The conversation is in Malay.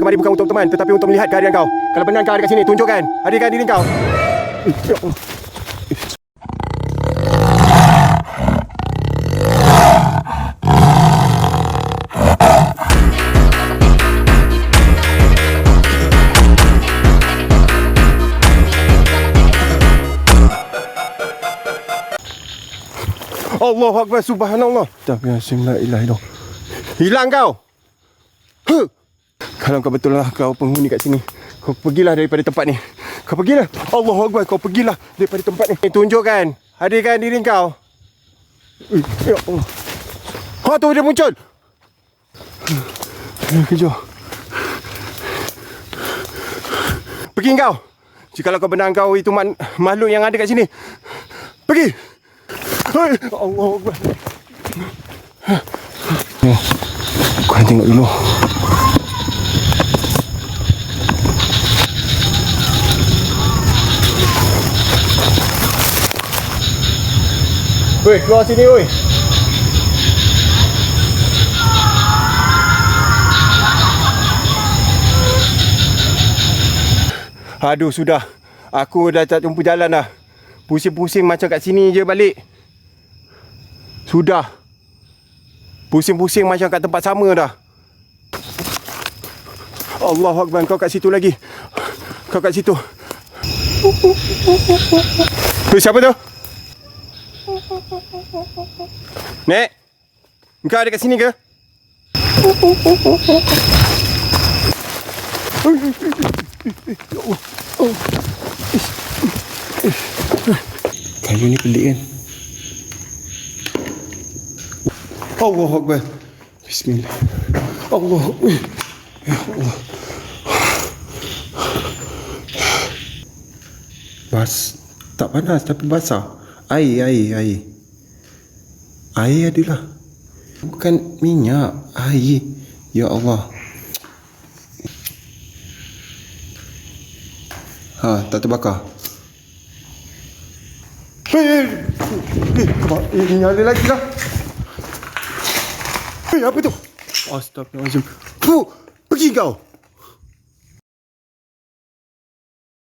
Kemari bukan untuk teman Tetapi untuk melihat kehadiran kau. Kalau benar kau ada kat sini Tunjukkan. Hadirkan diri kau. Ya Allah. Allah Akbar Subhanallah la ilaha illallah. Hilang kau. Huh. Kalau kau betul lah kau penghuni kat sini. Kau pergilah daripada tempat ni. Kau pergilah. Allah Akbar Kau pergilah daripada tempat ni. Tunjukkan Hadirkan diri kau. Eh, Ya Allah. Ha tu dia muncul. Kejap Pergi kau. Jikalau kau benar kau itu mak- makhluk yang ada kat sini. Pergi. Hai, Allah Akbar. Kau tengok dulu. Weh, keluar sini weh. Aduh, sudah. Aku dah tak jumpa jalan dah. Pusing-pusing macam kat sini je balik. Sudah. Pusing-pusing macam kat tempat sama dah. Allah Akbar, kau kat situ lagi. Kau kat situ. Tu siapa tu? Nek? Kau ada kat sini ke? Ya Allah. Oh. Kayu ni pelik kan? Allah Akbar. Bismillah. Allah. Akbar. Ya Allah. Bas tak panas tapi basah. Air, air, air. Air adalah bukan minyak, air. Ya Allah. Ha, tak terbakar. Hei, hei, kebak, eh, nyala lagi lah. Hei, apa tu? Astagfirullahaladzim. Puh, pergi kau.